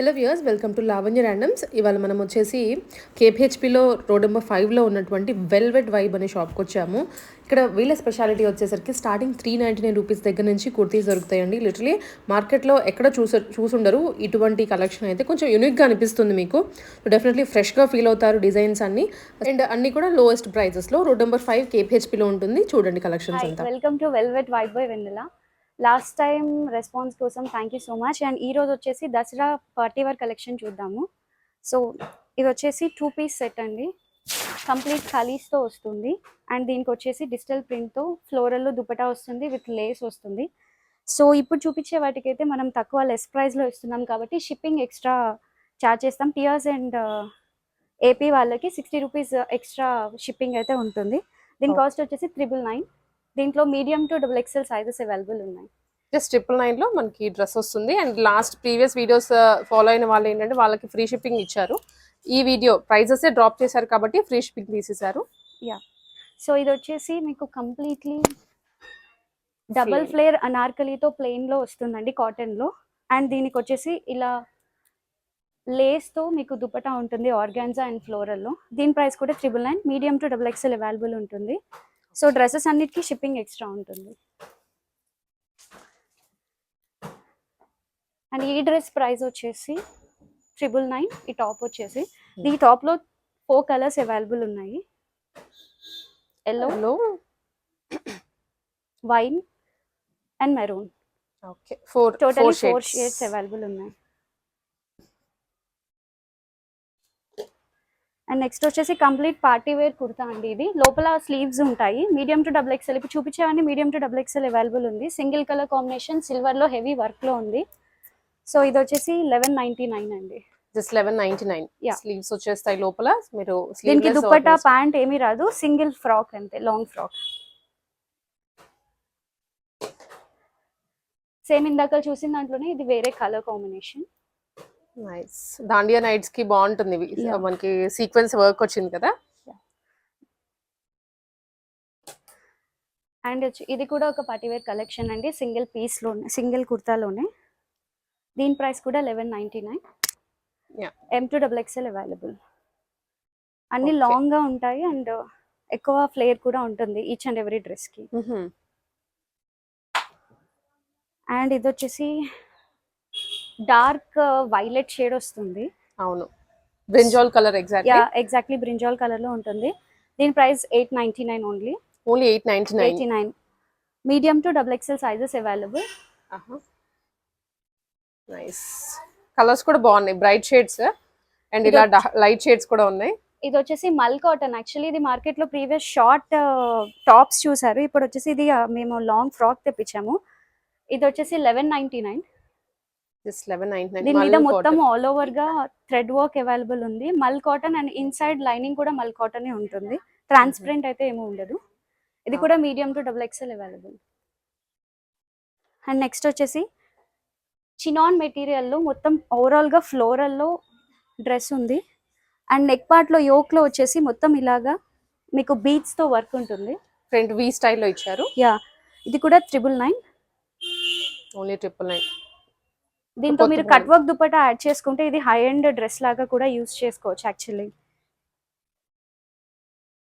Hello viewers welcome to Lavanya randoms. ఇవాళ మనం వచ్చేసి కేపీహెచ్పిలో రోడ్ నెంబర్ ఫైవ్లో ఉన్నటువంటి వెల్వెట్ వైబ్ అనే షాప్కి వచ్చాము. ఇక్కడ వీళ్ళ స్పెషాలిటీ వచ్చేసరికి starting three ninety nine rupees దగ్గర నుంచి కుర్తీస్ దొరుకుతాయండి. లిటరలీ మార్కెట్లో ఎక్కడ చూస చూసుండరు. ఇటువంటి కలెక్షన్ అయితే కొంచెం యూనిక్గా అనిపిస్తుంది మీకు. డెఫినెట్లీ ఫ్రెష్గా ఫీల్ అవుతారు డిజైన్స్ అన్ని. అండ్ అన్ని కూడా లోయెస్ట్ ప్రైజెస్లో రోడ్ నెంబర్ ఫైవ్ కేపీహెచ్పిలో ఉంటుంది. చూడండి కలెక్షన్స్ అంతా. Welcome to velvet white boy Vennela. Last time response కోసం thank you so much and ఈ రోజు వచ్చేసి దసరా పార్టీ వేర్ కలెక్షన్ చూద్దాము. సో ఇది వచ్చేసి టూ పీస్ సెట్ అండి. కంప్లీట్ ఖలీస్తో వస్తుంది. అండ్ దీనికి వచ్చేసి డిజిటల్ ప్రింట్తో ఫ్లోరల్లో దుపటా వస్తుంది విత్ లేస్ వస్తుంది. సో ఇప్పుడు చూపించే వాటికైతే మనం తక్కువ లెస్ ప్రైస్లో ఇస్తున్నాం కాబట్టి షిప్పింగ్ ఎక్స్ట్రా చార్జ్ చేస్తాం. పియర్స్ అండ్ ఏపీ వాళ్ళకి సిక్స్టీ రూపీస్ ఎక్స్ట్రా షిప్పింగ్ అయితే ఉంటుంది. దీని Oh. కాస్ట్ వచ్చేసి త్రిబుల్ నైన్ దీంట్లో medium to double XL sizes available ఉన్నాయి. జస్ట్ ట్రిపుల్ నైన్లో మనకి డ్రెస్ వస్తుంది. And last previous videos follow అయిన వాళ్ళు ఏంటంటే వాళ్ళకి ఫ్రీ షిప్పింగ్ ఇచ్చారు. ఈ వీడియో ప్రైజెస్ డ్రాప్ చేశారు కాబట్టి ఫ్రీ షిప్పింగ్ తీసేశారు. సో ఇది వచ్చేసి మీకు కంప్లీట్లీ డబల్. ఫ్లేర్ అనార్కలీతో ప్లెయిన్లో వస్తుందండి కాటన్లో అండ్ దీనికి వచ్చేసి ఇలా లేస్తో మీకు దుపటా ఉంటుంది ఆర్గాన్జా అండ్ ఫ్లోరల్లో దీని ప్రైస్ కూడా triple nine medium to double XL available ఉంటుంది. సో డ్రెస్సెస్ అన్నిటికీ షిప్పింగ్ ఎక్స్ట్రా ఉంటుంది. అండ్ ఈ డ్రెస్ ప్రైస్ వచ్చేసి ట్రిపుల్ నైన్ ఈ టాప్ వచ్చేసి. ఈ టాప్లో ఫోర్ కలర్స్ అవైలబుల్ ఉన్నాయి. Yellow wine and maroon. Okay four total four shades available ఉన్నాయి. అండ్ నెక్స్ట్ వచ్చేసి కంప్లీట్ పార్టీ వేర్ కుర్తా అండి ఇది. లోపల స్లీవ్స్ ఉంటాయి. మీడియం టు డబుల్ ఎక్స్ఎల్ ఇప్పుడు చూపించేవన్నీ medium to double XL available ఉంది. సింగిల్ కలర్ కాంబినేషన్ సిల్వర్లో హెవీ వర్క్లో ఉంది. సో ఇది వచ్చేసి లెవెన్ నైంటీ నైన్ అండి. Just eleven ninety nine. Sleeves వచ్చేస్తాయి లోపల. మీరు దీనికి ornaments- ప్యాంట్ ఏమీ రాదు. సింగిల్ ఫ్రాక్ అంతే లాంగ్ ఫ్రాక్ సేమ్ ఇందాక చూసిన దాంట్లోనే ఇది వేరే కలర్ కాంబినేషన్ నైస్ దాండియా నైట్స్కి బాగుంటుంది ఇవి. మనకి సీక్వెన్స్ వర్క్ వచ్చింది కదా? అండ్ ఇది కూడా ఒక పార్టీవేర్ కలెక్షన్ అండి. సింగిల్ పీస్లోనే సింగిల్ కుర్తాలోనే. దీని ప్రైస్ కూడా eleven ninety nine. M to double XL available అన్ని Okay. లాంగ్గా ఉంటాయి అండ్ ఎక్కువ ఫ్లేర్ కూడా ఉంటుంది ఈచ్ అండ్ ఎవ్రీ డ్రెస్కి మ్హూ. అండ్ ఇది వచ్చేసి డార్క్ వైలెట్ షేడ్ వస్తుంది. అవును. Brinjal colour exactly yeah exactly brinjal కలర్లో ఉంటుంది. దీని price eight ninety nine only only eight ninety nine medium to double XL sizes available nice colours కూడా బాగున్నాయి. బ్రైట్ షేడ్స్ అండ్ ఇలా లైట్ షేడ్స్ కూడా ఉన్నాయి. ఇది వచ్చేసి మల్ కాటన్. యాక్చువల్లీ ఇది మార్కెట్లో ప్రీవియస్ షార్ట్ టాప్స్ చూసారు. ఇప్పుడు వచ్చేసి ఇది uh, మేము లాంగ్ ఫ్రాక్ తెప్పించాము. ఇది వచ్చేసి లెవెన్ నైన్టీ నైన్ దీని మీద మొత్తం ఆల్ ఓవర్గా థ్రెడ్ వర్క్ అవైలబుల్ ఉంది. Mul cotton and inside lining కూడా మల్ కాటన్ ఉంటుంది. ట్రాన్స్పరెంట్ అయితే ఏమీ ఉండదు. ఇది కూడా medium to double XL available and next వచ్చేసి చినాన్ మెటీరియల్లో మొత్తం ఓవరాల్గా ఫ్లోరల్లో డ్రెస్ ఉంది. అండ్ నెక్ పార్ట్లో యోక్లో వచ్చేసి మొత్తం ఇలాగా మీకు బీట్స్తో వర్క్ ఉంటుంది. ఫ్రంట్ వి స్టైల్లో ఇచ్చారు. యా ఇది కూడా triple nine only triple nine దీంతో మీరు కట్ వర్క్ దుపట్టా యాడ్ చేసుకుంటే ఇది హై ఎండ్ డ్రెస్ లాగా కూడా యూస్ చేసుకోవచ్చు యాక్చువల్లీ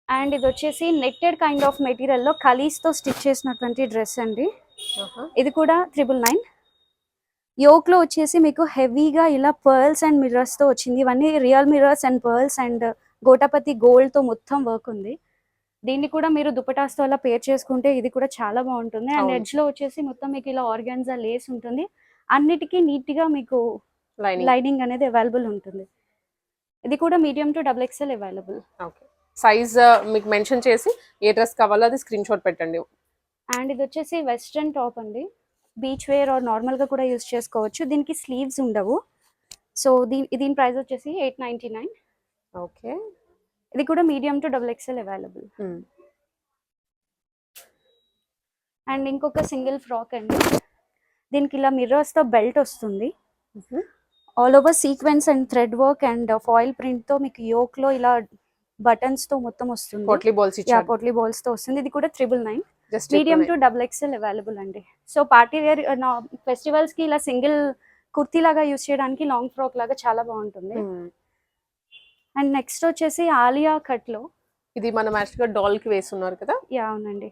అండ్ ఇది వచ్చేసి నెట్టెడ్ కైండ్ ఆఫ్ మెటీరియల్లో కలీస్తో స్టిచ్ చేసినటువంటి డ్రెస్ అండి. ఇది కూడా త్రిబుల్ నైన్ యోక్లో వచ్చేసి మీకు హెవీగా ఇలా పర్ల్స్ అండ్ మిర్రర్స్తో వచ్చింది. ఇవన్నీ real mirrors and pearls and గోటపతి గోల్డ్తో మొత్తం వర్క్ ఉంది. దీన్ని కూడా మీరు దుపటాస్తో అలా పేర్ చేసుకుంటే ఇది కూడా చాలా బాగుంటుంది. అండ్. ఎడ్జ్లో వచ్చేసి మొత్తం మీకు ఇలా ఆర్గాన్జా లేస్ ఉంటుంది. అన్నిటికీ నీట్గా మీకు లైనింగ్ లైనింగ్ అనేది అవైలబుల్ ఉంటుంది. ఇది కూడా medium to double XL available. Okay. Size మీకు మెన్షన్ చేసి ఏ డ్రెస్ కావాలో అది స్క్రీన్ షాట్ పెట్టండి. అండ్ ఇది వచ్చేసి వెస్ట్రన్ టాప్ అండి. బీచ్ వేర్ ఆర్ నార్మల్గా కూడా యూస్ చేసుకోవచ్చు. దీనికి స్లీవ్స్ ఉండవు. సో దీని దీని ప్రైస్ వచ్చేసి ఎయిట్ నైంటీ నైన్ ఓకే ఇది కూడా medium to double XL available and ఇంకొక సింగిల్ ఫ్రాక్ అండి. దీనికి ఇలా మిర్రర్స్తో బెల్ట్ వస్తుంది. All over sequence and thread work and foil ప్రింట్తో మీకు యోక్లో ఇలా బటన్స్తో మొత్తం వస్తుంది. పోట్లీ బాల్స్ పోట్లీ బాల్స్తో వస్తుంది. ఇది కూడా triple nine just medium to double XL available అండి. సో పార్టీ వేర్ ఫెస్టివల్స్కి ఇలా సింగిల్ కుర్తీ లాగా యూస్ చేయడానికి లాంగ్ ఫ్రాక్ లాగా చాలా బాగుంటుంది. అండ్ నెక్స్ట్ వచ్చేసి ఆలియా కట్లో ఇది మనం యాక్చువల్గా డాల్కి వేస్తున్నారు కదా? యా అవునండి.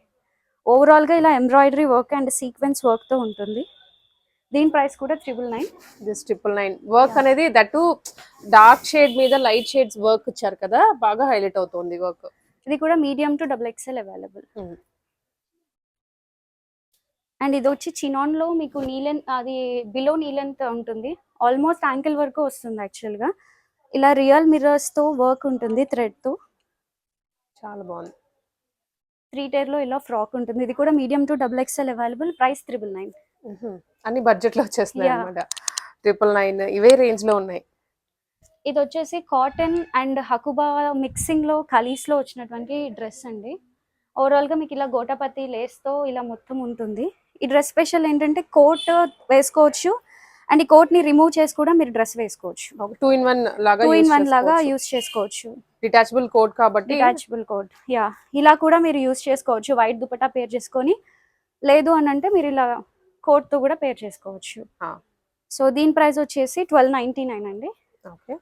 ఓవరాల్గా ఇలా ఎంబ్రాయిడరీ వర్క్ అండ్ సీక్వెన్స్ వర్క్తో ఉంటుంది. దీని ప్రైస్ కూడా triple nine this triple nine work అనేది దట్ డార్క్ షేడ్ మీద లైట్ షేడ్స్ వర్క్ ఇచ్చారు కదా? బాగా హైలైట్ అవుతుంది వర్క్ ఇది కూడా medium to double XL available and ఇది వచ్చి చినాన్లో మీకు నీలెన్ అది బిలో నీలెంత్ ఉంటుంది. ఆల్మోస్ట్ యాంకిల్ వరకు వస్తుంది యాక్చువల్గా. ఇలా రియల్ మిర్రర్స్తో వర్క్ ఉంటుంది థ్రెడ్తో. చాలా బాగుంది. త్రీ టైర్లో ఇలా ఫ్రాక్ ఉంటుంది. ఇది కూడా medium to double XL available price triple nine. అన్ని బడ్జెట్లో వచ్చేస్తున్నాయి. అనమాట ట్రిపుల్ నైన్ ఇవే రేంజ్లో ఉన్నాయి. ఇది వచ్చేసి కాటన్ అండ్ హకుబా మిక్సింగ్లో కలీస్లో వచ్చినటువంటి డ్రెస్ అండి. ఓవరాల్గా మీకు ఇలా గోటపతి లేస్తో ఇలా మొత్తం ఉంటుంది. ఈ డ్రెస్ స్పెషల్ ఏంటంటే కోట్ వేసుకోవచ్చు. అండ్ ఈ కోట్ని రిమూవ్ చేసి కూడా మీరు డ్రెస్ వేసుకోవచ్చు. టూ ఇన్ వన్ లాగా టూ ఇన్ వన్ లాగా యూస్ చేసుకోవచ్చు. డిటాచబుల్ కోట్ కాబట్టి డిటాచబుల్ కోట్ యా ఇలా కూడా మీరు యూస్ చేసుకోవచ్చు. వైట్ దుపట్టా పేర్ చేసుకొని లేదు అని అంటే మీరు ఇలా కోట్తో కూడా పేర్ చేసుకోవచ్చు. సో దీని ప్రైస్ వచ్చేసి ట్వెల్వ్ నైన్టీ నైన్ అండి. ఓకే.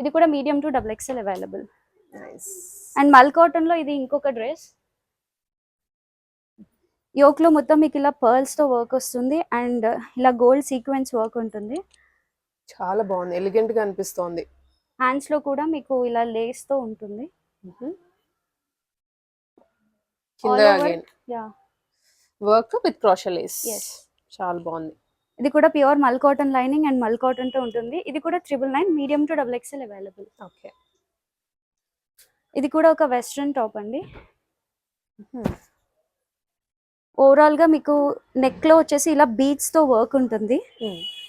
ఇది కూడా medium to double XL available nice and మల్ కాటన్లో ఇది ఇంకొక డ్రెస్. యోక్లో మొత్తం మీకు ఇలా పర్ల్స్తో వర్క్ వస్తుంది అండ్ ఇలా గోల్డ్ సీక్వెన్స్ వర్క్ ఉంటుంది. చాలా బాగుంది. ఎలిగెంట్గా అనిపిస్తోంది. హ్యాండ్స్లో కూడా మీకు ఇలా లేస్తో ఉంటుంది వర్క్ విత్ క్రోషలేస్ Yes. చాలా బాగుంది. ఇది కూడా pure mul cotton lining and మల్ కాటన్తో ఉంటుంది. ఇది కూడా triple nine medium to double XL available. Okay. ఇది కూడా ఒక వెస్ట్రన్ టాప్ అండి. ఓవరాల్గా మీకు నెక్లో వచ్చేసి ఇలా బీడ్స్తో వర్క్ ఉంటుంది.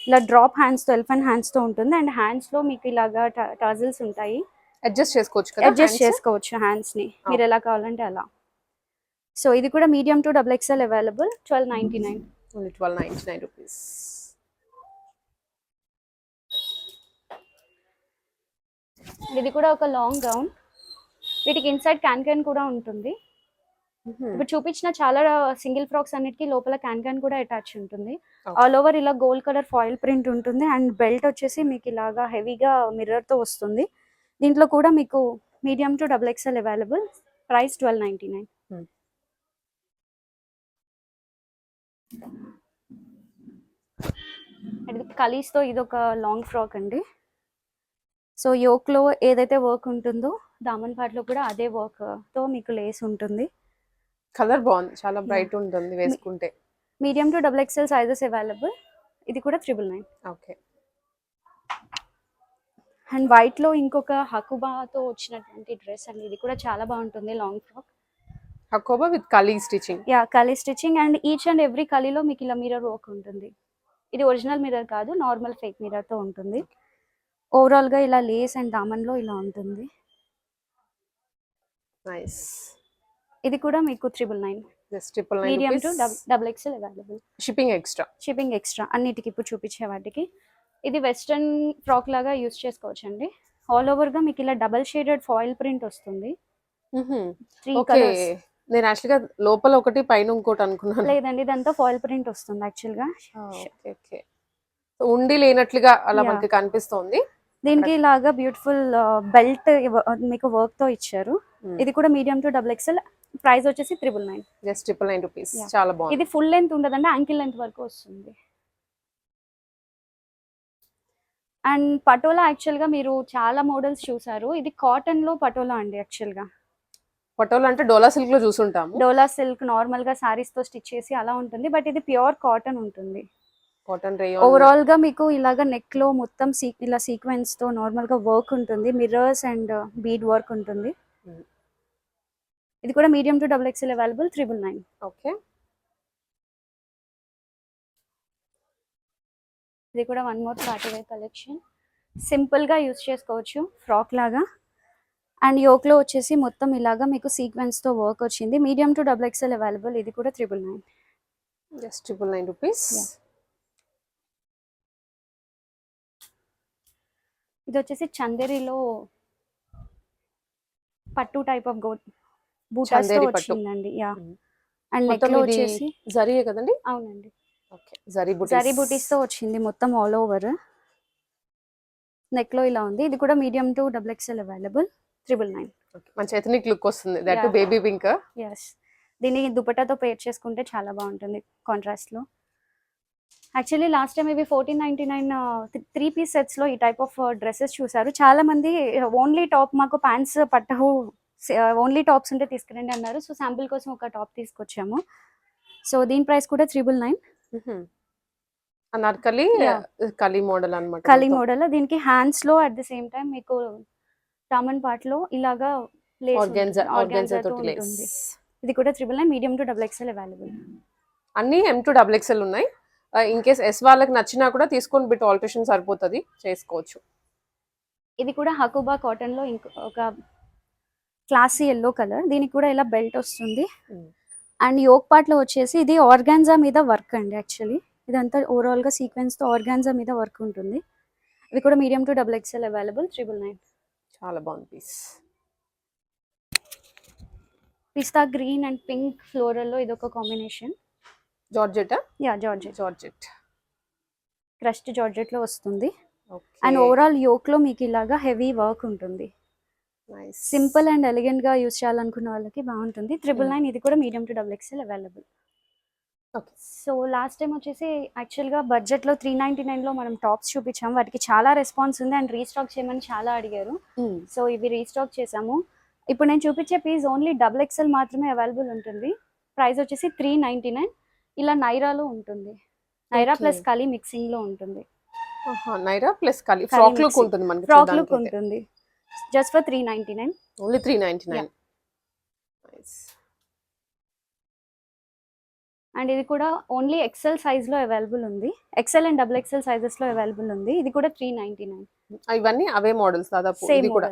ఇలా డ్రాప్ హ్యాండ్స్తో ఎల్ఫెంట్ హ్యాండ్స్తో ఉంటుంది. అండ్ హ్యాండ్స్లో మీకు ఇలాగా టజల్స్ ఉంటాయి. అడ్జస్ట్ చేసుకోవచ్చు కదా అడ్జస్ట్ చేసుకోవచ్చు హ్యాండ్స్ని. మీరు ఎలా కావాలంటే అలా. సో ఇది కూడా medium to double XL available twelve ninety nine twelve ninety nine rupees ఇది కూడా ఒక లాంగ్ గౌన్ వీటికి ఇన్సైడ్ క్యాన్ క్యాన్ కూడా ఉంటుంది. ఇప్పుడు చూపించిన చాలా సింగిల్ ఫ్రాక్స్ అన్నిటికీ లోపల క్యాన్ క్యాన్ కూడా అటాచ్ ఉంటుంది. ఆల్ ఓవర్ ఇలా గోల్డ్ కలర్ ఫాయిల్ ప్రింట్ ఉంటుంది అండ్ బెల్ట్ వచ్చేసి మీకు ఇలాగా హెవీగా మిర్రర్తో వస్తుంది. దీంట్లో కూడా మీకు medium to double XL available price twelve ninety nine. ఇది కలీస్తో ఇది ఒక లాంగ్ ఫ్రాక్ అండి. సో యోక్లో ఏదైతే వర్క్ ఉంటుందో దామన్ పాట్లో కూడా అదే వర్క్తో మీకు లేస్ ఉంటుంది. కలర్ బాగుంది. చాలా బ్రైట్ ఉంటుంది వేసుకుంటే. Medium to double XL sizes available ఇది కూడా ట్రిపుల్ నైన్ ఓకే. అండ్ వైట్లో ఇంకొక హకుబాతో వచ్చినటువంటి డ్రెస్ అండి. ఇది కూడా చాలా బాగుంటుంది long frock Hakoba with కలీ stitching yeah కలీ stitching and each and every కలీలో మీకు ఇలా మిర్రర్ వర్క్ ఉంటుంది. ఇది ఒరిజినల్ మిర్రర్ కాదు నార్మల్ ఫేక్ మిర్రర్తో ఉంటుంది. ఓవరాల్గా ఇలా లేస్ అండ్ దామన్లో ఇలా ఉంటుంది. నైస్ ఇది కూడా మీకు triple nine triple medium to double XL available shipping extra shipping extra అన్నిటికి ఇప్పుడు చూపించే వాటికి. ఇది వెస్ట్రన్ ఫ్రాక్ లాగా యూస్ చేసుకోవచ్చు అండి ఆల్ ఓవర్గా మీకు ఇలా డబల్ షేడెడ్ ఫాయిల్ ప్రింట్ వస్తుంది. త్రీ కలర్స్ నేను యాక్చువల్గా లోపల ఒకటి పైన ఇంకోటి అనుకున్నాను. లేదండి ఇదంతా ఫాయిల్ ప్రింట్ వస్తుంది యాక్చువల్గా. Okay okay. ఉండి లేనట్లుగా అలా. మనకి కనిపిస్తోంది. దీనికి ఇలాగా బ్యూటిఫుల్ బెల్ట్ మీకు వర్క్తో ఇచ్చారు. Hmm. ఇది కూడా medium to double XL price వచ్చేసి triple nine just triple nine rupees. చాలా బాగుంది. ఇది ఫుల్ లెంత్ ఉండదండి యాంకిల్ లెంత్ వరకు వస్తుంది. అండ్ పటోలా యాక్చువల్గా మీరు చాలా మోడల్స్ చూసారు. ఇది కాటన్లో పటోలా అండి యాక్చువల్గా. పటోలా అంటే డోలా సిల్క్లో చూసుంటాము. డోలా సిల్క్ నార్మల్గా సారీస్తో స్టిచ్ చేసి అలా ఉంటుంది. బట్ ఇది ప్యూర్ కాటన్ ఉంటుంది. కాటన్ ఓవరాల్గా మీకు ఇలాగ నెక్లో మొత్తం ఇలా సీక్వెన్స్తో నార్మల్గా వర్క్ ఉంటుంది. మిర్రర్స్ అండ్ బీడ్ వర్క్ ఉంటుంది. Hmm. ఇది కూడా medium to double XL available triple nine. Okay. ఇది కూడా one more party wear collection. సింపుల్గా యూస్ చేసుకోవచ్చు ఫ్రాక్ లాగా. అండ్ యోక్లో వచ్చేసి మొత్తం ఇలాగా మీకు సీక్వెన్స్తో వర్క్ వచ్చింది. Medium to double XL available ఇది కూడా triple nine. Just triple nine rupees. ఇది వచ్చేసి చందేరిలో పట్టు టైప్ ఆఫ్ గోట్ బూటాస్. వచ్చిందండి. యా. అండ్ నెక్ మొత్తం లో ఇది వచ్చేసి జరియే కదండి? అవునండి. ఓకే. జరీ బుటీస్. జరీ బూటీస్తో వచ్చింది మొత్తం ఆల్ ఓవర్ నెక్లో ఇలా ఉంది. ఇది కూడా medium to double XL available triple nine మంచి ఎథనిక్ లుక్ వస్తుంది. దట్. బేబీ పింక్ ఎస్ దీన్ని దుపట్టాతో పేర్ చేసుకుంటే చాలా బాగుంటుంది కాంట్రాస్ట్లో యాక్చువల్లీ లాస్ట్ టైం ఇవి fourteen ninety nine three piece సెట్స్లో ఈ టైప్ ఆఫ్ డ్రెస్సెస్ చూసారు చాలా మంది ఓన్లీ టాప్ మాకు ప్యాంట్స్ పట్టవు ఓన్లీ టాప్స్ ఉంటే తీసుకురండి అన్నారు. సో శాంపిల్ కోసం ఒక టాప్ తీసుకొచ్చాము. సో దీని ప్రైస్ కూడా త్రిబుల్ నైన్ అనార్కలి. కలి మోడల్ అన్నమాట కలీ. మోడల్. దీనికి హ్యాండ్స్లో అట్ ద సేమ్ టైం మీకు టామన్ పార్ట్లో ఇలాగా ఇది కూడా triple nine medium to double XL available అన్ని ఎం టు డబుల్ ఎక్స్ఎల్ ఉన్నాయి. ఇన్ కేస్ ఎస్ వాళ్ళకి నచ్చినా కూడా తీసుకొని బిట్ ఆల్టరేషన్ సరిపోతుంది. చేసుకోవచ్చు. ఇది కూడా హకుబా కాటన్లో ఇంకో ఒక క్లాసీ ఎల్లో కలర్. దీనికి కూడా ఇలా బెల్ట్ వస్తుంది. అండ్ యోక్ పార్ట్లో వచ్చేసి ఇది ఆర్గాన్జా మీద వర్క్ అండి యాక్చువల్లీ. ఇదంతా ఓవరాల్గా సీక్వెన్స్తో ఆర్గాన్జా మీద వర్క్ ఉంటుంది. ఇది కూడా medium to double XL available. Triple nine. చాలా బాగుంది piece. Pista green and pink ఫ్లోరల్లో ఇది ఒక combination. Georgette? Yeah georgette. Georgette. Crushed జార్జెట్లో వస్తుంది అండ్ ఓవరాల్ యోక్లో మీకు ఇలాగా హెవీ వర్క్ ఉంటుంది. సింపుల్ అండ్ ఎలిగెంట్గా యూస్ చేయాలనుకున్న వాళ్ళకి బాగుంటుంది. Triple Mm. నైన్ ఇది కూడా medium to double XL available. Okay so last time వచ్చేసి యాక్చువల్గా బడ్జెట్లో త్రీ నైంటీ నైన్లో మనం టాప్స్ చూపించాము. వాటికి చాలా రెస్పాన్స్ ఉంది అండ్ రీస్టాక్ చేయమని చాలా అడిగారు. సో ఇవి రీస్టాక్ చేసాము. ఇప్పుడు నేను చూపించే పీస్ ఓన్లీ డబుల్ ఎక్స్ఎల్ మాత్రమే అవైలబుల్ ఉంటుంది. ప్రైస్ వచ్చేసి త్రీ నైంటీ నైన్. ఇలా నైరాలో ఉంటుంది. నైరా. ప్లస్ కలీ మిక్సింగ్లో ఉంటుంది. నైరా ప్లస్ కలి ఫ్రాక్ లుక్. ఉంటుంది ఫ్రాక్ లుక్ ఉంటుంది. Just for three ninety nine only three ninety nine and ఇది కూడా ఓన్లీ ఎక్సెల్ సైజ్లో అవైలబుల్ ఉంది. ఎక్సెల్ అండ్ డబుల్ ఎక్సెల్ సైజెస్లో అవైలబుల్ ఉంది. ఇది కూడా త్రీ నైంటీ నైన్ ఇవన్నీ అవే మోడల్స్ దాదాపు. ఇది కూడా.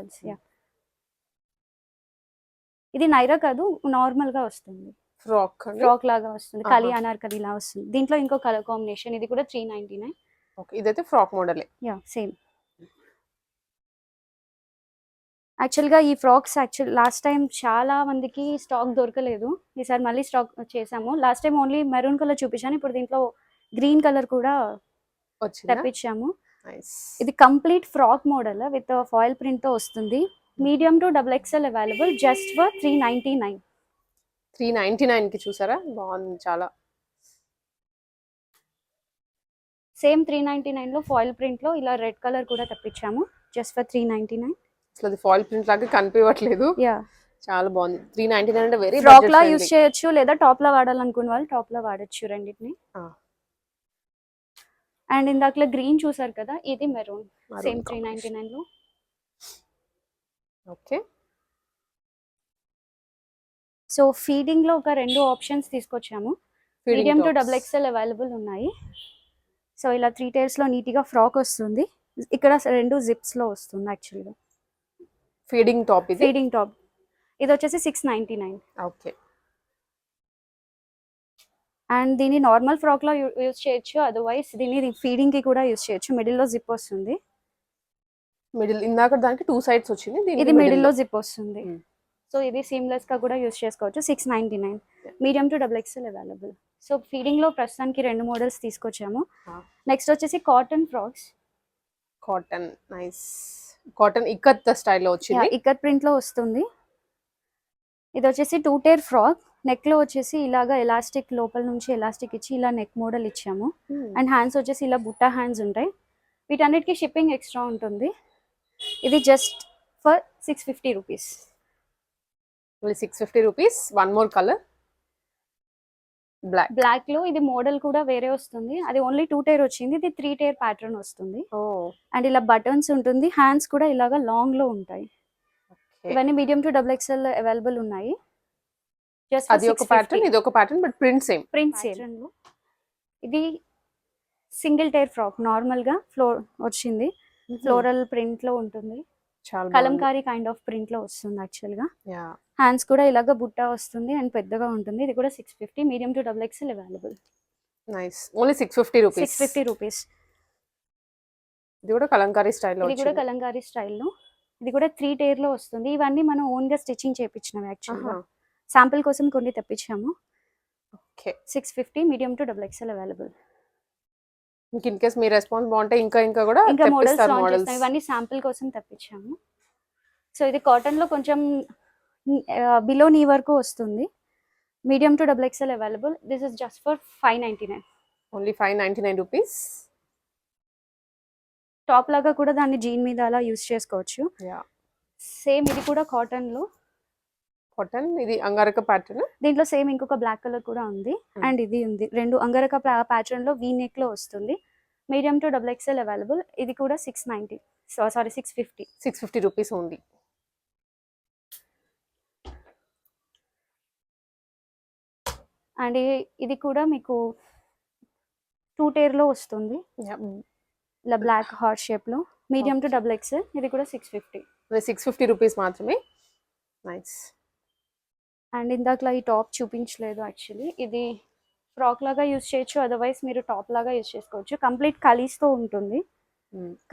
ఇది నైరా కాదు నార్మల్గా వస్తుంది. ఫ్రాక్ ఫ్రాక్ లాగా వస్తుంది. కలి అనార్కలి లా వస్తుంది. దీంట్లో ఇంకో కలర్ కాంబినేషన్ ఇది కూడా త్రీ నైన్టీ నైన్ ఓకే ఇదైతే ఫ్రాక్ మోడలే యా సేమ్ యాక్చువల్గా ఈ ఫ్రాక్స్ యాక్చువల్ లాస్ట్ టైం చాలా మందికి స్టాక్ దొరకలేదు. ఈసారి మళ్ళీ స్టాక్ చేసాము. Last time only maroon colour చూపించాను. ఇప్పుడు దీంట్లో గ్రీన్ కలర్ కూడా తెప్పించాము. ఇది complete frock model with foil ప్రింట్తో వస్తుంది medium to double XL available just for three ninety nine. Three ninety నైన్కి చూసారా? బాగుంది చాలా. సేమ్ త్రీ నైన్టీ నైన్లో ఫాయిల్ ప్రింట్లో ఇలా రెడ్ కలర్ కూడా తెప్పించాము just for three ninety nine. అసలు అది ఫాయిల్ ప్రింట్ లాగా కనిపించట్లేదు యా చాలా బాగుంది. త్రీ నైన్టీ నైన్ అంటే వెరీ ఫ్రాక్ లా యూస్ చేయొచ్చు లేదా టాప్ లా వాడాలనుకున్న వాళ్ళు టాప్ లా వాడచ్చు రెండింటిని. అండ్ ఇందాకలో గ్రీన్ చూసారు కదా ఇది మెరూన్ సేమ్ త్రీ నైన్టీ నైన్లో. ఓకే సో ఫీడింగ్లో ఒక రెండు ఆప్షన్స్ తీసుకొచ్చాము. Medium to double XL available ఉన్నాయి. సో ఇలా త్రీ టైర్స్లో నీట్గా ఫ్రాక్ వస్తుంది. ఇక్కడ రెండు జిప్స్లో వస్తుంది యాక్చువల్గా ఫీడింగ్ టాప్ ఇది? Feeding top. ఇది వచ్చేసి six ninety nine. Okay. And దీన్ని నార్మల్ ఫ్రాక్లో యూస్ చేయొచ్చు. అదర్వైజ్ దీన్ని ఫీడింగ్కి కూడా యూస్ చేయొచ్చు. మిడిల్లో జిప్ వస్తుంది. మిడిల్ ఇందాక దానికి టూ సైడ్స్ వచ్చింది ఇది middle మిడిల్లో లో. జిప్ వస్తుంది. Hmm. సో ఇది సీమ్లెస్గా కూడా యూస్ చేసుకోవచ్చు. Six ninety nine. Medium to double XL available. So ఫీడింగ్లో ప్రస్తుతానికి రెండు మోడల్స్ తీసుకొచ్చాము. Ah. నెక్స్ట్ వచ్చేసి cotton frocks. Cotton. Nice. Cotton ikat స్టైల్లో వచ్చింది. ఇక్కత్ ప్రింట్లో వస్తుంది. ఇది వచ్చేసి టూ టైర్ ఫ్రాక్. నెక్లో వచ్చేసి ఇలాగా ఎలాస్టిక్ లోపల నుంచి ఎలాస్టిక్ ఇచ్చి ఇలా నెక్ మోడల్ ఇచ్చాము. అండ్ హ్యాండ్స్ వచ్చేసి ఇలా బుట్టా హ్యాండ్స్ ఉంటాయి. వీటన్నిటికీ షిప్పింగ్ ఎక్స్ట్రా ఉంటుంది. ఇది just for six fifty rupees. Six fifty rupees one more colour black బ్లాక్లో ఇది మోడల్ కూడా వేరే వస్తుంది. అది ఓన్లీ టూ టైర్ వచ్చింది. ఇది త్రీ టైర్ ప్యాటర్న్ వస్తుంది. అండ్ ఇలా బటన్స్ ఉంటుంది. హ్యాండ్స్ కూడా ఇలాగా లాంగ్లో ఉంటాయి. ఇవన్నీ medium to double XL available ఉన్నాయి. జస్ట్ అది ఒక ప్యాటర్న్ ఇది ఒక pattern but print same print same ఇది సింగిల్ టైర్ ఫ్రాక్ నార్మల్గా ఫ్లోర్ వచ్చింది. ఫ్లోరల్ ప్రింట్లో ఉంటుంది. చాలా కలంకారీ కైండ్ ఆఫ్ ప్రింట్లో వస్తుంది యాక్చువల్గా. యా హ్యాండ్స్ కూడా ఇలాగ బుట్ట వస్తుంది అండ్ పెద్దగా ఉంటుంది. ఇది కూడా six fifty medium to double XL available nice only six fifty rupees six fifty rupees ఇది కూడా కలంకారీ స్టైల్లో ఇది కూడా కలంకారీ స్టైల్లో. ఇది కూడా త్రీ టైర్లో వస్తుంది. ఇవన్నీ మనం ఓన్గా స్టిచ్చింగ్ చేయించినవి యాక్చువల్గా. శాంపిల్ కోసం కొన్ని తెప్పించాము. Okay six fifty medium to double XL available ఇంక ఇన్ కేస్ మీ రెస్పాన్స్ బాగుంటే ఇంకా ఇంకా కూడా ఇంకా మోడల్స్ ఇవన్నీ శాంపిల్ కోసం తెప్పించాము. సో ఇది కాటన్లో కొంచెం బిలో నీ వరకు వస్తుంది. Medium to double XL available this is just for five ninety nine only five ninety nine rupees top లాగా కూడా దాన్ని జీన్ మీద అలా యూస్ చేసుకోవచ్చు. యా సేమ్ ఇది కూడా కాటన్లో. కాటన్ ఇది అంగారక ప్యాటర్న్ దీంట్లో సేమ్ ఇంకొక బ్లాక్ కలర్ కూడా ఉంది. Hmm. అండ్ ఇది ఉంది. రెండు అంగరక ప్యాటర్న్లో వీ నెక్లో వస్తుంది. Medium to double XL available ఇది కూడా six ninety sorry six fifty six fifty rupees ఉంది అండ్ ఇది కూడా మీకు టూ లో వస్తుంది. ఇలా బ్లాక్ హార్ట్ షేప్లో. మీడియం టు డబుల్ ఎక్స్ఎల్ ఇది కూడా six fifty six fifty rupees మాత్రమే. నైస్ అండ్ ఇందాకలా ఈ టాప్ చూపించలేదు యాక్చువల్లీ. ఇది ఫ్రాక్ లాగా యూస్ చేయొచ్చు అదర్వైజ్ మీరు టాప్ లాగా యూస్ చేసుకోవచ్చు. కంప్లీట్ కలీస్తో ఉంటుంది.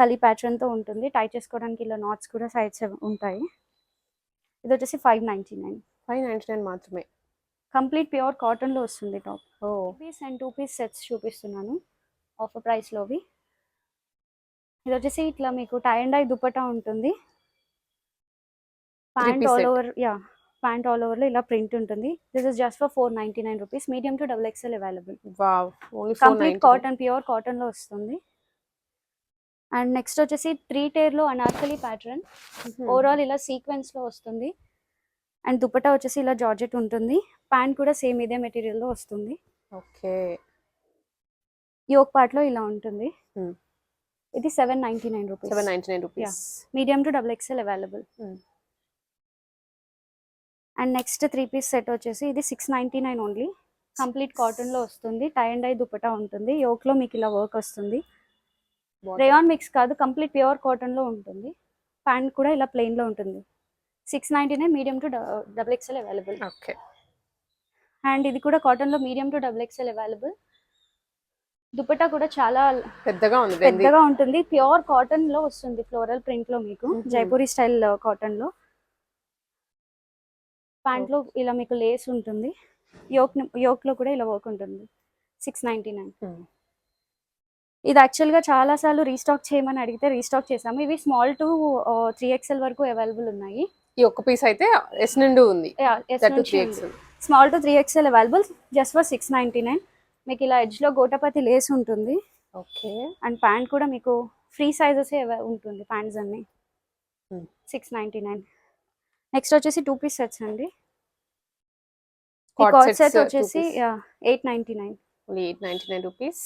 కలీ తో ఉంటుంది. టై చేసుకోవడానికి ఇలా నాట్స్ కూడా సైడ్స్ ఉంటాయి. ఇది వచ్చేసి five ninety nine five ninety nine మాత్రమే. కంప్లీట్ ప్యూర్ కాటన్లో వస్తుంది top. Oh. Piece and two piece sets చూపిస్తున్నాను. ఆఫర్ ప్రైస్లోవి ఇది వచ్చేసి ఇట్లా మీకు టై అండ్ ఐ దుపట్టా ఉంటుంది. Pant all. Over yeah pant all ఓవర్లో ఇలా ప్రింట్ ఉంటుంది. This is just for four ninety nine rupees medium to double XL available complete cotton pure కాటన్లో వస్తుంది. అండ్ నెక్స్ట్ వచ్చేసి త్రీ టైర్లో అనార్కలి ప్యాటర్న్. ఓవరాల్ ఇలా సీక్వెన్స్లో వస్తుంది. అండ్ దుపట్టా వచ్చేసి ఇలా జార్జెట్ ఉంటుంది. ప్యాంట్ కూడా సేమ్ ఇదే మెటీరియల్లో వస్తుంది. ఓకే. యోక్ పార్ట్లో ఇలా ఉంటుంది. ఇది seven ninety nine rupees. Seven ninety nine rupees. Medium to double XL available. And next three piece set వచ్చేసి ఇది six ninety nine only. Complete కాటన్లో వస్తుంది. టై అండ్ ఐ దుపట్టా ఉంటుంది. యోక్లో మీకు ఇలా వర్క్ వస్తుంది. రేయాన్ మిక్స్ కాదు కంప్లీట్ ప్యూర్ కాటన్లో ఉంటుంది. ప్యాంట్ కూడా ఇలా ప్లెయిన్లో ఉంటుంది. Six ninety nine medium to double XL available. Okay. And ఇది కూడా కాటన్లో medium to double XL available. Dupatta కూడా చాలా పెద్దగా ఉంది పెద్దగా ఉంటుంది. ప్యూర్ కాటన్లో వస్తుంది ఫ్లోరల్ ప్రింట్లో మీకు. జైపూరి స్టైల్ కాటన్లో ప్యాంట్లో ఇలా మీకు లేస్ ఉంటుంది. యోక్ యోక్లో కూడా ఇలా వర్క్ ఉంటుంది. Six ninety nine. ఇది యాక్చువల్గా చాలా సార్లు రీస్టాక్ చేయమని అడిగితే రీస్టాక్ చేసాము ఇవి స్మాల్ టు త్రీ ఎక్స్ఎల్ వరకు అవైలబుల్ ఉన్నాయి. ఈ ఒక్క పీస్ అయితే ఎస్ నిండు ఉంది. Small to three XL available just for six ninety nine మీకు ఇలా ఎడ్జ్లో గోటపతి లేస్ ఉంటుంది. ఓకే అండ్ ప్యాంట్ కూడా మీకు ఫ్రీ సైజెస్ ఉంటుంది ప్యాంట్స్ అన్ని. సిక్స్ నైంటీ నైన్ నెక్స్ట్ వచ్చేసి టూ పీస్ సెట్స్ అండి. sets, సెట్ uh, వచ్చేసి. Eight ninety nine eight ninety nine rupees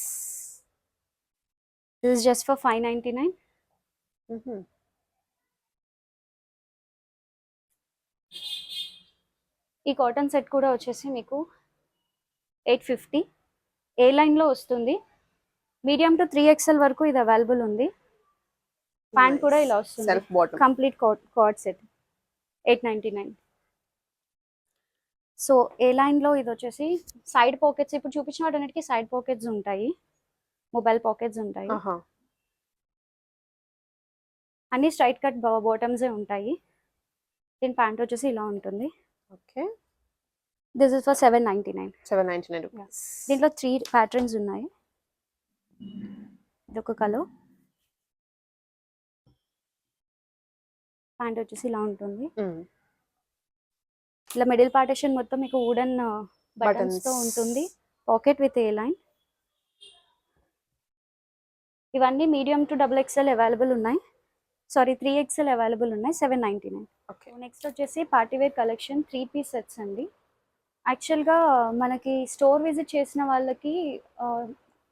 this just for five ninety nine ఈ కాటన్ సెట్ కూడా వచ్చేసి మీకు ఎయిట్ ఫిఫ్టీ. ఏ లైన్లో వస్తుంది? మీడియం టు త్రీ ఎక్స్ఎల్ వరకు ఇది అవైలబుల్ ఉంది. ప్యాంట్ కూడా ఇలా వస్తుంది. Complete cord set eight ninety nine so A లైన్లో ఇది వచ్చేసి? సైడ్ పాకెట్స్ ఇప్పుడు చూపించిన వాటన్నిటికీ సైడ్ పాకెట్స్ ఉంటాయి. మొబైల్ పాకెట్స్ ఉంటాయి. అన్ని స్ట్రైట్ కట్ బాటమ్సే ఉంటాయి. దీని ప్యాంట్ వచ్చేసి ఇలా ఉంటుంది. Okay. This is for seven ninety nine seven ninety nine rupees దీంట్లో త్రీ ప్యాటర్న్స్ ఉన్నాయి. ఇదొక కలర్ ప్యాంట్ వచ్చేసి ఇలా ఉంటుంది. ఇలా మిడిల్ పార్టిషన్ మొత్తం మీకు వుడెన్ బటన్స్తో. ఉంటుంది. పాకెట్ విత్ ఏ లైన్ ఇవన్నీ medium to double XL available ఉన్నాయి. సారీ త్రీ ఎక్స్ఎల్ అవైలబుల్ ఉన్నాయి seven ninety nine okay next వచ్చేసి partywear collection three piece sets అండి. యాక్చువల్గా మనకి స్టోర్ విజిట్ చేసిన వాళ్ళకి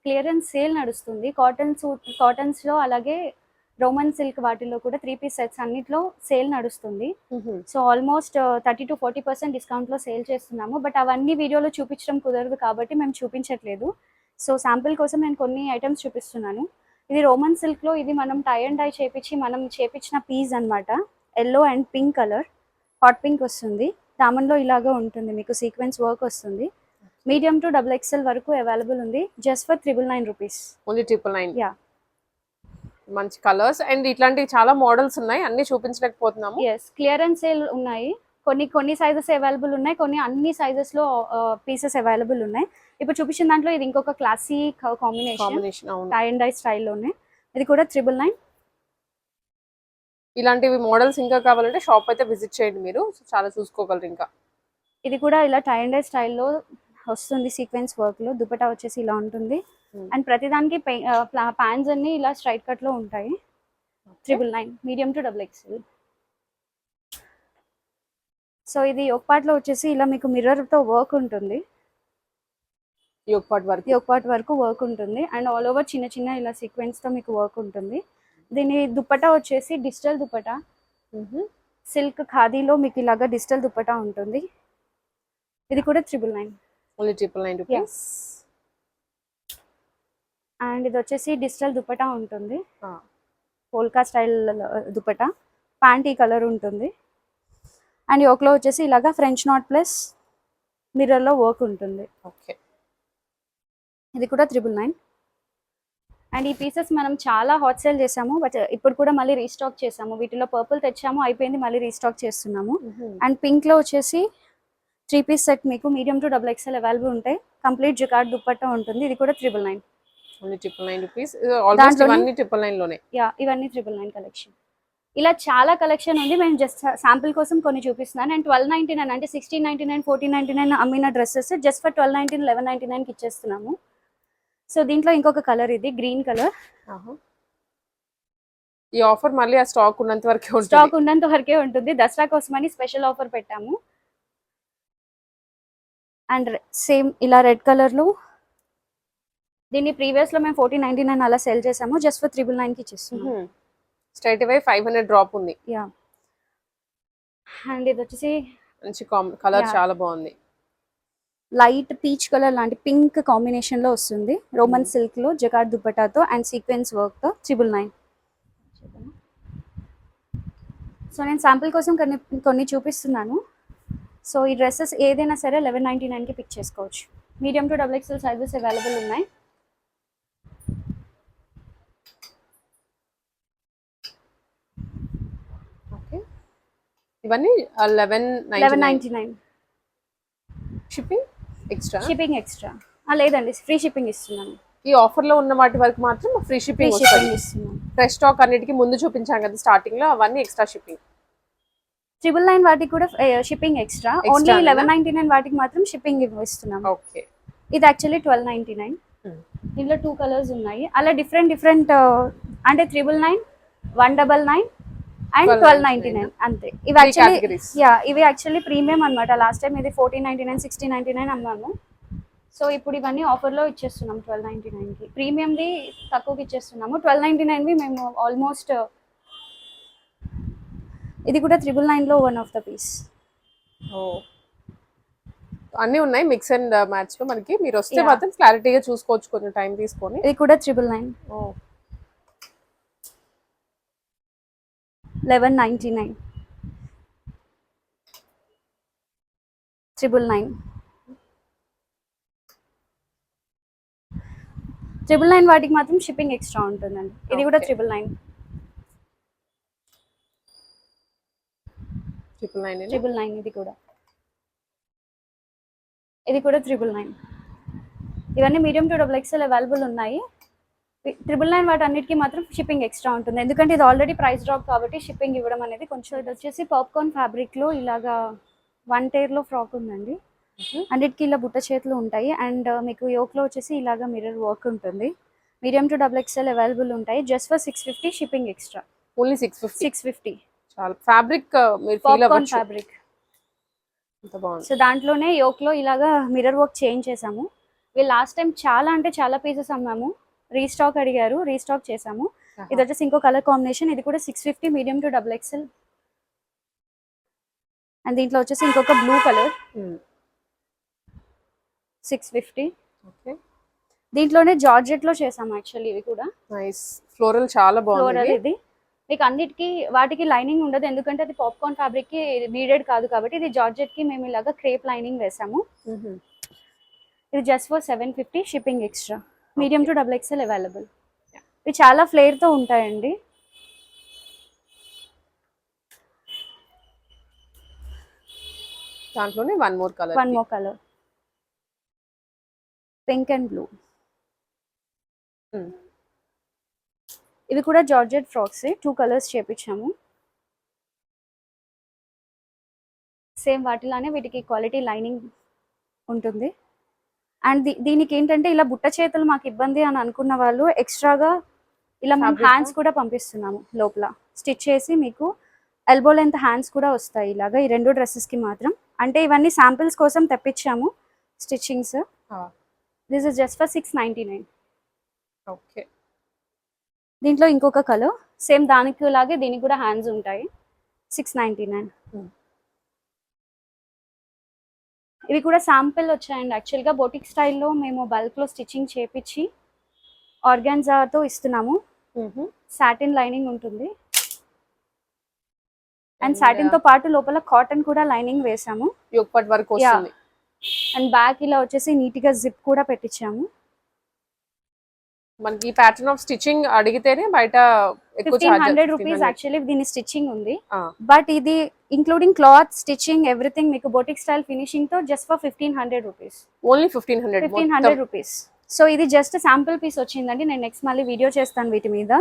క్లియరెన్స్ సేల్ నడుస్తుంది. కాటన్ సూట్ కాటన్స్లో అలాగే రోమన్ సిల్క్ వాటిల్లో కూడా త్రీ పీస్ సెట్స్ అన్నిట్లో సేల్ నడుస్తుంది. So almost thirty to forty percent డిస్కౌంట్లో సేల్ చేస్తున్నాము. బట్ అవన్నీ వీడియోలో చూపించడం కుదరదు కాబట్టి మేము చూపించట్లేదు. సో శాంపిల్ కోసం నేను కొన్ని ఐటమ్స్ చూపిస్తున్నాను. ఇది రోమన్ సిల్క్లో ఇది మనం టై అండ్ డై చేపించి మనం చేపించిన పీస్ అన్నమాట. Yellow and pink colour hot pink వస్తుంది. దామన్లో ఇలాగా ఉంటుంది. మీకు సీక్వెన్స్ వర్క్ వస్తుంది. మీడియం టు డబుల్ ఎక్స్ఎల్ వరకు అవైలబుల్ ఉంది. Just for triple nine rupees only triple nine Yeah. మంచి కలర్స్ అండ్ ఇట్లాంటివి చాలా మోడల్స్ ఉన్నాయి. అన్ని చూపించలేకపోతున్నాము. ఎస్ క్లియరెన్స్ సేల్ ఉన్నాయి. కొన్ని కొన్ని సైజెస్ అవైలబుల్ ఉన్నాయి. కొన్ని అన్ని సైజెస్లో పీసెస్ అవైలబుల్ ఉన్నాయి. ఇప్పుడు చూపించిన దాంట్లో ఇది ఇంకొక classy combination tie and dye స్టైల్లోనే ఇది కూడా త్రిబుల్ నైన్ ఇలాంటివి మోడల్స్ ఇంకా కావాలంటే షాప్ అయితే విజిట్ చేయండి మీరు. చాలా చూసుకోగలరు ఇంకా. ఇది కూడా ఇలా టై అండ్ డై స్టైల్లో వస్తుంది సీక్వెన్స్ వర్క్లో. దుపట్టా వచ్చేసి ఇలా ఉంటుంది. Hmm. అండ్ ప్రతిదానికి ప్యాన్స్ అన్ని ఇలా స్ట్రైట్ కట్లో ఉంటాయి. Triple nine medium to double XL so ఇది ఒక part లో వచ్చేసి ఇలా మీకు మిర్రర్తో వర్క్ ఉంటుంది. ఒక పార్ట్ వరకు. ఒక పార్ట్ వరకు వర్క్ ఉంటుంది. అండ్ ఆల్ ఓవర్ చిన్న చిన్న ఇలా సీక్వెన్స్తో మీకు వర్క్ ఉంటుంది. దీని దుపట్టా వచ్చేసి డిజిటల్ దుపట్టా సిల్క్ ఖాదీలో మీకు ఇలాగా డిజిటల్ దుపట్టా ఉంటుంది. ఇది కూడా triple nine only triple nine rupees and ఇది వచ్చేసి డిజిటల్ దుపట్టా ఉంటుంది. పోల్కా స్టైల్ దుపట్టా ప్యాంట్ ఈ కలర్ ఉంటుంది. అండ్ యోక్లో వచ్చేసి ఇలాగా ఫ్రెంచ్ నాట్ ప్లస్ మిర్రర్లో వర్క్ ఉంటుంది. ఓకే. ఇది కూడా త్రిబుల్ నైన్ అండ్ ఈ పీసెస్ మనం చాలా హాట్ సేల్ చేసాము బట్ ఇప్పుడు కూడా మళ్ళీ రీస్టాక్ చేసాము వీటిలో పర్పుల్ తెచ్చాము అయిపోయింది మళ్ళీ రీస్టాక్ చేస్తున్నాము. అండ్ పింక్లో వచ్చేసి త్రీ పీస్ సెట్ మీకు medium to double XL available ఉంటాయి. కంప్లీట్ జికార్డ్ దుపట్టా ఉంటుంది. ఇది కూడా త్రిబుల్ నైన్ ఇవన్నీ ట్రిపుల్ నైన్ కలెక్షన్ ఇలా చాలా కలెక్షన్ ఉంది. మేము జస్ట్ శాంపిల్ కోసం కొన్ని చూపిస్తున్నాను. అండ్ ట్వెల్వ్ నైన్టీ నైన్ అంటే sixteen ninety nine fourteen ninety nine అమ్మిన dresses just for twelve nineteen eleven ninety నైన్కి ఇచ్చేస్తున్నాము. సో దీంట్లో ఇంకొక కలర్ ఇది గ్రీన్ కలర్. ఈ ఆఫర్ మళ్ళీ ఆ స్టాక్ ఉన్నంత వరకే స్టాక్ ఉన్నంత వరకే ఉంటుంది. దసరా కోసమని స్పెషల్ ఆఫర్ పెట్టాము. అండ్ సేమ్ ఇలా రెడ్ కలర్లో దీన్ని ప్రీవియస్లో మేము ఫోర్టీన్ నైన్టీ నైన్ అలా సెల్ చేసాము. జస్ట్ ఫర్ త్రిబుల్ నైన్కి ఇచ్చేస్తున్నాము straight away five hundred drop ఉంది. యా. అండ్ ఇది వచ్చేసి మంచి కలర్. చాలా బాగుంది. లైట్ పీచ్ కలర్ లాంటి పింక్ కాంబినేషన్లో వస్తుంది. రోమన్ సిల్క్లో జకార్డ్ దుపట్టాతో అండ్ సీక్వెన్స్ వర్క్తో ట్రిపుల్ నైన్ సో నేను శాంపిల్ కోసం కొన్ని కొన్ని చూపిస్తున్నాను. సో ఈ డ్రెస్సెస్ ఏదైనా సరే లెవెన్ నైంటీ నైన్కి పిక్ చేసుకోవచ్చు. Medium to double XL sizes available ఉన్నాయి. ఇవన్నీ eleven eleven ninety nine shipping extra shipping extra లేదండి ఫ్రీ షిప్పింగ్ ఇస్తున్నాను. ఈ ఆఫర్లో ఉన్న వాటి వరకు మాత్రం ఫ్రీ షిప్పింగ్ ఇస్తున్నాను. ఫ్రెష్ స్టాక్ అన్నిటికీ ముందు చూపించాం కదా స్టార్టింగ్లో అవన్నీ ఎక్స్ట్రా షిప్పింగ్ ట్రిపుల్ నైన్ వాటికి కూడా shipping extra only? Eleven ninety nine వాటికి మాత్రం షిప్పింగ్ ఇస్తున్నాము ఓకే ఇది యాక్చువల్లీ ట్వెల్వ్ నైంటీ నైన్. దీంట్లో టూ కలర్స్ ఉన్నాయి. అలా డిఫరెంట్ డిఫరెంట్ అంటే triple nine one double nine and twelve ninety nine అంతే. ఇవి యాక్చువల్లీ. యా ఇవి యాక్చువల్లీ ప్రీమియం అనమాట లాస్ట్ టైం ఇది fourteen ninety nine sixteen ninety nine అమ్మాము so ఇప్పుడు ఇవన్నీ ఆఫర్లో ఇచ్చేస్తున్నాం ట్వెల్వ్ నైంటీ నైన్కి ప్రీమియంది తక్కువకి ఇచ్చేస్తున్నాము. ట్వెల్వ్ నైంటీ నైన్వి మేము ఆల్మోస్ట్ ఇది కూడా త్రిబుల్ నైన్లో వన్ ఆఫ్ ద పీస్ ఓ. అన్నీ ఉన్నాయి. మిక్స్ అండ్ మ్యాచ్లో మనకి. మీరు వస్తే. మాత్రం క్లారిటీగా చూసుకోవచ్చు. కొంచెం టైం తీసుకొని. ఇది కూడా త్రిబుల్ నైన్ ఓ. Eleven ninety nine triple nine triple nine వాటికి మాత్రం షిప్పింగ్ ఎక్స్ట్రా ఉంటుందండి. ఇది కూడా. Triple nine triple nine triple nine ఇది కూడా. ఇది కూడా ట్రిపుల్ నైన్ ఇవన్నీ medium to double XL available ఉన్నాయి. ట్రిపుల్ నైన్ వాటి అన్నిటికీ మాత్రం షిప్పింగ్ ఎక్స్ట్రా ఉంటుంది. ఎందుకంటే ఇది ఆల్రెడీ ప్రైస్ డ్రాప్ కాబట్టి షిప్పింగ్ ఇవ్వడం అనేది కొంచెం ఇది వచ్చేసి పాప్కార్న్ ఫ్యాబ్రిక్లో ఇలాగా వన్ టైర్లో ఫ్రాక్ ఉందండి. అన్నిటికీ ఇలా బుట్ట చేతులు ఉంటాయి. అండ్ మీకు యోక్లో వచ్చేసి ఇలాగా మిర్రర్ వర్క్ ఉంటుంది. Medium to double XL available ఉంటాయి. Just for six fifty shipping extra only six fifty six fifty చాలా ఫ్యాబ్రిక్ పాప్కార్న్ ఫ్యాబ్రిక్ సో దాంట్లోనే యోక్లో ఇలాగా మిర్రర్ వర్క్ చేంజ్ చేసాము వీళ్ళు లాస్ట్ టైం చాలా అంటే చాలా పీసెస్ అమ్మాము. రీస్టాక్ అడిగారు రీస్టాక్ చేసాము ఇది వచ్చేసి ఇంకో కలర్ కాంబినేషన్. ఇది కూడా six fifty medium to double XL and దీంట్లో వచ్చేసి ఇంకొక బ్లూ కలర్ సిక్స్ ఫిఫ్టీ దీంట్లోనే జార్జెట్లో చేసాము యాక్చువల్లీ ఇవి కూడా. నైస్ ఫ్లోరల్ చాలా బాగుంది ఇది. మీకు అన్నిటికీ వాటికి లైనింగ్ ఉండదు. ఎందుకంటే అది పాప్కార్న్ ఫ్యాబ్రిక్కి బీడెడ్ కాదు కాబట్టి ఇది జార్జెట్కి మేము ఇలాగా క్రేప్ లైనింగ్ వేసాము. ఇది just for seven fifty shipping extra medium to double XL available. ఇవి చాలా ఫ్లేర్తో ఉంటాయండి. దాంట్లోనే one more colour one more colour. Pink and blue. Hmm. ఇవి కూడా జార్జెట్ ఫ్రాక్స్. టూ కలర్స్ చేపించాము సేమ్ వాటిలానే వీటికి క్వాలిటీ లైనింగ్ ఉంటుంది. అండ్ దీనికి ఏంటంటే ఇలా బుట్ట చేతులు మాకు ఇబ్బంది అని అనుకున్న వాళ్ళు ఎక్స్ట్రాగా ఇలా మేము? హ్యాండ్స్ కూడా పంపిస్తున్నాము లోపల. స్టిచ్ చేసి మీకు ఎల్బో లెంత్ హ్యాండ్స్ కూడా వస్తాయి ఇలాగా ఈ రెండు డ్రెస్సెస్కి మాత్రం. అంటే ఇవన్నీ శాంపిల్స్ కోసం తెప్పించాము stitchings. This is just for six ninety nine okay. దీంట్లో ఇంకొక కలర్ సేమ్ దానికి లాగే దీనికి కూడా హ్యాండ్స్ ఉంటాయి. Six ninety nine. ఇవి కూడా శాంపిల్ వచ్చాయండి. యాక్చువల్గా బొటిక్ స్టైల్లో మేము బల్క్లో స్టిచ్చింగ్ చేపించి ఆర్గాన్జాతో ఇస్తున్నాము. సాటిన్ లైనింగ్ ఉంటుంది. అండ్ సాటిన్తో పాటు లోపల కాటన్ కూడా లైనింగ్ వేసాము. వరకు అండ్ బ్యాక్ ఇలా వచ్చేసి నీట్గా జిప్ కూడా పెట్టించాము. మనకి ప్యాటర్న్ ఆఫ్ స్టిచ్చింగ్ అడిగితేనే బయట ఫిఫ్టీన్ హండ్రెడ్ రూపీస్ యాక్చువల్లీ దీని స్టిచ్చింగ్ ఉంది. బట్ ఇది ఇంక్లూడింగ్ క్లాత్ స్టిచ్చింగ్ ఎవ్రీథింగ్ మీకు boutique style ఫినిషింగ్తో just for fifteen hundred rupees only fifteen hundred fifteen hundred rupees so ఇది జస్ట్ శాంపుల్ పీస్ వచ్చిందండి. నేను నెక్స్ట్ మళ్ళీ వీడియో చేస్తాను వీటి మీద.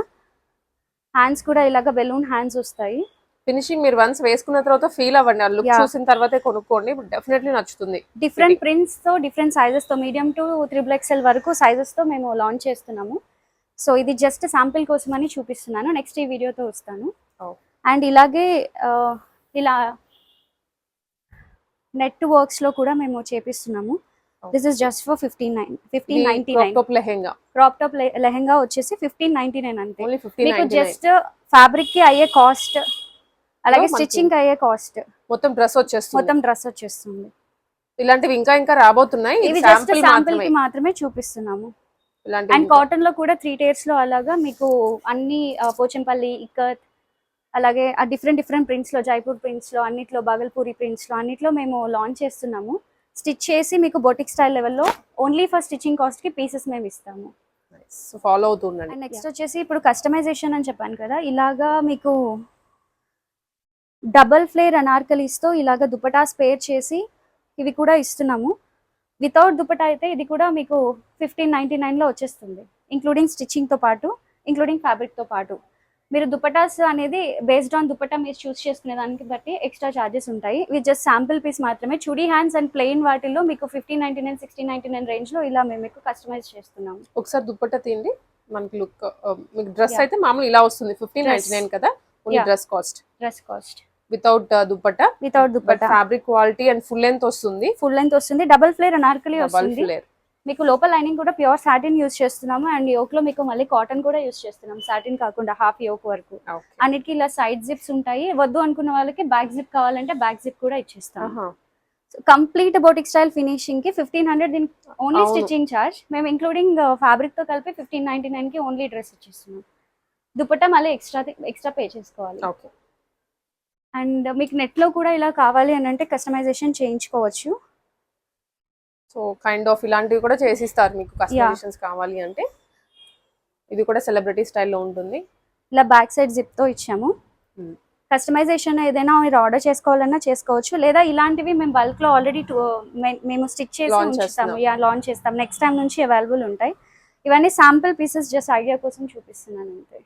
హ్యాండ్స్ కూడా ఇలాగ బెలూన్ హ్యాండ్స్ వస్తాయి. ఫినిషింగ్ మీరు వన్స్ వేసుకున్న తర్వాత ఫీల్ అవ్వండి. ఆ లుక్. చూసిన తర్వాతే కొనుక్కోండి. డెఫినెట్లీ నచ్చుతుంది. డిఫరెంట్ ప్రింట్స్తో డిఫరెంట్ సైజెస్తో మీడియం టు త్రిబుల్ ఎక్స్ఎల్ వరకు సైజెస్తో మేము లాంచ్ చేస్తున్నాము. సో ఇది జస్ట్ శాంపిల్ కోసం అని చూపిస్తున్నాను. నెక్స్ట్ ఈ వీడియోతో వస్తాను. Oh. అండ్ ఇలాగే ఆ, ఇలా నెట్ వర్క్స్లో కూడా మేము చేపిస్తున్నాము. Oh. This is just for fifteen nine fifteen ninety nine top lehenga crop top lehenga వచ్చేసి ఫిఫ్టీన్ నైన్టీ నైన్ అంతే. మీకు జస్ట్ ఫ్యాబ్రిక్కి అయ్యే కాస్ట్ అలాగే స్టిచ్చింగ్ అయ్యే కాస్ట్. మొత్తం డ్రెస్ వచ్చేస్తుంది. మొత్తం డ్రెస్ వచ్చేస్తుంది. ఇలాంటివి ఇంకా ఇంకా రాబోతున్నాయి. ఇవి ఇది జస్ట్ శాంపుల్ శాంపుల్ మాత్రమే కి మాత్రమే. చూపిస్తున్నాము. అండ్. కాటన్లో కూడా త్రీ టైర్స్లో అలాగా మీకు అన్ని పోచంపల్లి ఇక్కత్ అలాగే ఆ డిఫరెంట్ డిఫరెంట్ ప్రింట్స్లో జైపూర్ ప్రింట్స్లో అన్నిట్లో బాగల్పూరి ప్రింట్స్లో అన్నిట్లో మేము లాంచ్ చేస్తున్నాము. స్టిచ్ చేసి మీకు బొటిక్ స్టైల్ లెవెల్లో ఓన్లీ ఫర్ స్టిచ్చింగ్ కాస్ట్కి పీసెస్ మేము ఇస్తాము. ఫాలో అండ్ నెక్స్ట్ వచ్చేసి ఇప్పుడు కస్టమైజేషన్ అని చెప్పాను కదా ఇలాగా మీకు డబల్ ఫ్లేర్ అనార్కలీస్తో ఇలాగ దుపటా స్పేర్ చేసి ఇవి కూడా ఇస్తున్నాము. వితౌట్ దుపటా అయితే ఇది కూడా మీకు ఫిఫ్టీన్ నైంటీ నైన్లో వచ్చేస్తుంది. ఇంక్లూడింగ్ స్టిచ్చింగ్తో పాటు ఇంక్లూడింగ్ ఫ్యాబ్రిక్తో పాటు. మీరు దుపటాస్ అనేది బేస్డ్ ఆన్ దుపటా మీరు చూస్ చేసుకునే దానికి బట్టి ఎక్స్ట్రా ఛార్జెస్ ఉంటాయి. ఇవి జస్ట్ శాంపిల్ పీస్ మాత్రమే. చుడీ హ్యాండ్స్ అండ్ ప్లెయిన్ వాటిల్లో మీకు fifteen ninety nine sixteen ninety nine రేంజ్లో ఇలా మేము మీకు కస్టమైజ్ చేస్తున్నాము. ఒకసారి దుప్పట్ట తీయండి మనకి లుక్ మీకు డ్రెస్. అయితే మామూలు ఇలా వస్తుంది. ఫిఫ్టీన్. నైన్టీ నైన్ కదా. Only. Dress cost. Dress cost without dupatta without but dupatta fabric quality and full length వస్తుంది. ఫుల్ లెంత్ వస్తుంది. డబుల్ ఫ్లేర్ అనార్కలి వస్తుంది. మీకు లోపల లైనింగ్ కూడా ప్యూర్ సాటిన్ యూస్ చేస్తున్నాము. అండ్ యోక్లో మీకు మళ్ళీ కాటన్ కూడా యూస్ చేస్తున్నాం సాటిన్ కాకుండా హాఫ్ యోక్ వరకు. అన్నిటికీ ఇలా సైడ్ జిప్స్ ఉంటాయి. వద్దు అనుకున్న వాళ్ళకి బ్యాక్ జిప్ కావాలంటే బ్యాక్ జిప్ కూడా ఇచ్చేస్తాం కంప్లీట్ బోటిక్ స్టైల్ ఫినిషింగ్కి ఫిఫ్టీన్ హండ్రెడ్ దీనికి ఓన్లీ. స్టిచ్చింగ్ చార్జ్ మేము ఇంక్లూడింగ్ ఫ్యాబ్రిక్తో కలిపి ఫిఫ్టీన్ నైన్టీ నైన్కి ఓన్లీ డ్రెస్ ఇచ్చేస్తున్నాం. దుపట్టా మళ్ళీ ఎక్స్ట్రా ఎక్స్ట్రా పే చేసుకోవాలి. ఓకే అండ్ మీకు నెట్లో కూడా ఇలా కావాలి అని అంటే కస్టమైజేషన్ చేయించుకోవచ్చు. సో కైండ్ ఆఫ్ ఇలాంటివి కూడా చేసిస్తారు మీకు కస్టమైజేషన్స్ కావాలి అంటే. ఇది కూడా సెలబ్రిటీ స్టైల్లో ఉంటుంది. ఇలా బ్యాక్ సైడ్ జిప్తో ఇచ్చాము. Hmm. కస్టమైజేషన్ ఏదైనా మీరు ఆర్డర్ చేసుకోవాలన్నా చేసుకోవచ్చు. లేదా ఇలాంటివి మేము బల్క్లో ఆల్రెడీ మేము స్టిచ్ చేసి ఉంచుతాము. లాంచ్ చేస్తాం. నెక్స్ట్ టైం నుంచి అవైలబుల్ ఉంటాయి. ఇవన్నీ శాంపుల్ పీసెస్ జస్ట్ ఐడియా కోసం చూపిస్తున్నాను అంతే.